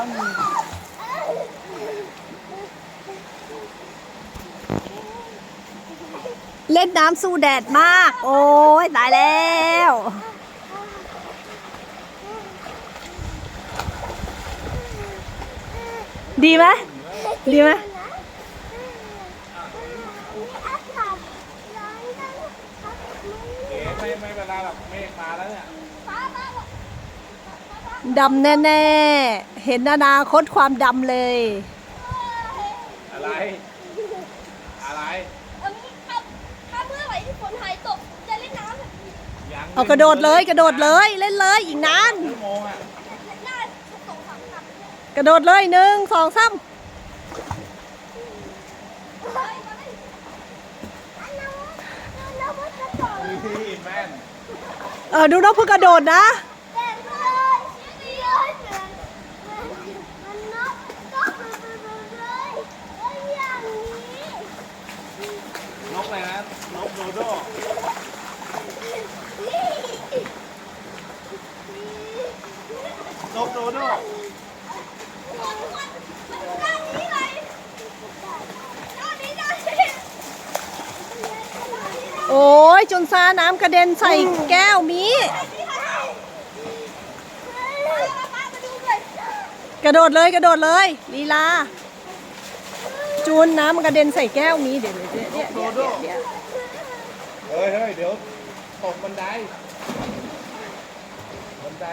ก็เล่นน้ำสู้แดดมาก โอ้ยตายแล้วดีไหมดีไหมไม่ไม่เวลาหรอเมฆมาแล้วเนี่ยดำแน่ ๆ เห็นอนาคตความดำเลย อะไร อะไรยังเอากระโดดเลยกระโดดเลยเล่นเลยอีกนานชั่วโมงอะกระโดดเลยหนึ่งสองสามนี่แม่นเออดูน้องพึ่งกระโดดนะ นกอะไรนะ นกโดโดน กโดโดโอ้ยจนซาน้ำกระเด็นใส่แก้วมีกระโดดเลยกระโดดเลยลีลา จูนน้ำมันกระเด็นใส่แก้วมีเดี๋ยวเดี๋ยวเดี๋ยวเดี๋ยวเดี๋ยวเฮ้ยเฮ้ยเดี๋ยวตกบันไดบันได